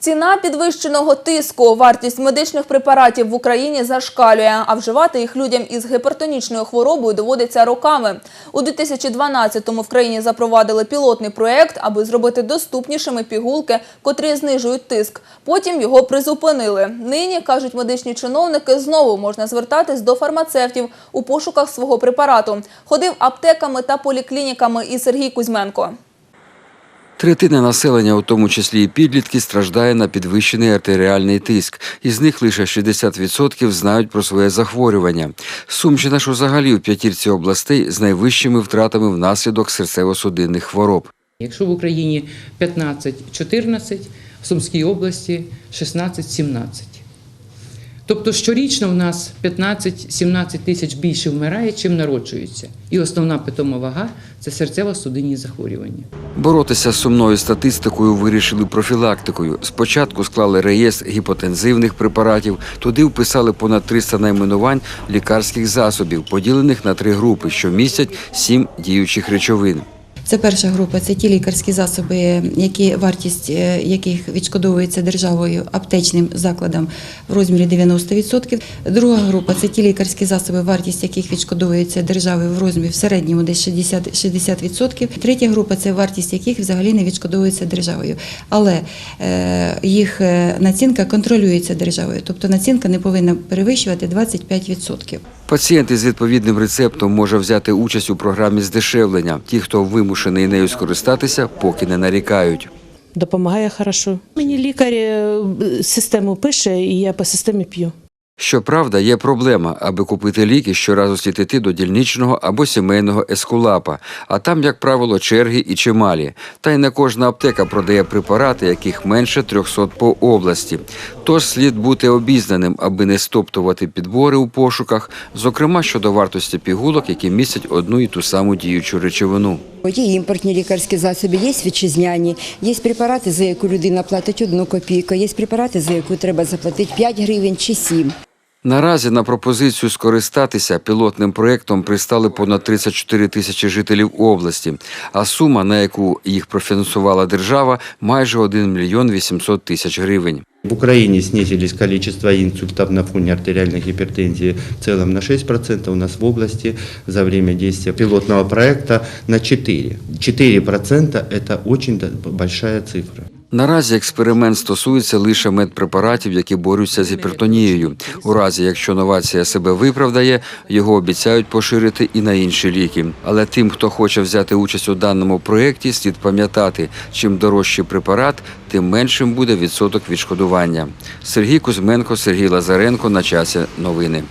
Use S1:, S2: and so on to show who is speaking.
S1: Ціна підвищеного тиску, вартість медичних препаратів в Україні зашкалює, а вживати їх людям із гіпертонічною хворобою доводиться роками. У 2012-му в країні запровадили пілотний проєкт, аби зробити доступнішими пігулки, котрі знижують тиск. Потім його призупинили. Нині, кажуть медичні чиновники, знову можна звертатись до фармацевтів у пошуках свого препарату. Ходив аптеками та поліклініками і Сергій Кузьменко.
S2: Третина населення, у тому числі і підлітки, страждає на підвищений артеріальний тиск. Із них лише 60% знають про своє захворювання. Сумщина ж взагалі у п'ятірці областей з найвищими втратами внаслідок серцево-судинних хвороб.
S3: Якщо в Україні 15-14, в Сумській області 16-17. Тобто щорічно в нас 15-17 тисяч більше вмирає, чим народжується. І основна питома вага це серцево-судинні захворювання.
S2: Боротися з сумною статистикою вирішили профілактикою. Спочатку склали реєстр гіпотензивних препаратів, туди вписали понад 300 найменувань лікарських засобів, поділених на три групи, що містять сім діючих речовин.
S4: Це перша група, це ті лікарські засоби, які вартість е, яких відшкодовується державою аптечним закладам в розмірі 90%. Друга група це ті лікарські засоби, вартість яких відшкодовується державою в розмірі в середньому десь 60, 60%. Третя група це вартість яких взагалі не відшкодовується державою. Але е, їх е, націнка контролюється державою, тобто націнка не повинна перевищувати 25%.
S2: Пацієнт із відповідним рецептом може взяти участь у програмі здешевлення. Ті, хто вимушений нею скористатися, поки не нарікають.
S5: Допомагає хорошо. Мені лікар е, систему пише, і я по системі п'ю.
S2: Щоправда, є проблема, аби купити ліки, щоразу слід іти до дільничного або сімейного ескулапа, а там, як правило, черги і чималі. Та й не кожна аптека продає препарати, яких менше 300 по області. Тож слід бути обізнаним, аби не стоптувати підбори у пошуках, зокрема щодо вартості пігулок, які містять одну і ту саму діючу речовину.
S6: Є імпортні лікарські засоби, є вітчизняні, є препарати, за яку людина платить одну копійку, є препарати, за яку треба заплатити 5 гривень чи 7.
S2: Наразі на пропозицію скористатися пілотним проєктом пристали понад 34 тисячі жителів області, а сума, на яку їх профінансувала держава, майже 1 мільйон 800 тисяч гривень.
S7: В Украине снизились количество инсультов на фоне артериальной гипертензии в целом на 6%, у нас в области за время действия пилотного проекта на 4%. 4% это очень большая цифра.
S2: Наразі експеримент стосується лише медпрепаратів, які борються з гіпертонією. У разі, якщо новація себе виправдає, його обіцяють поширити і на інші ліки. Але тим, хто хоче взяти участь у даному проєкті, слід пам'ятати, чим дорожчий препарат, тим меншим буде відсоток відшкодування. Сергій Кузьменко, Сергій Лазаренко. На часі новини.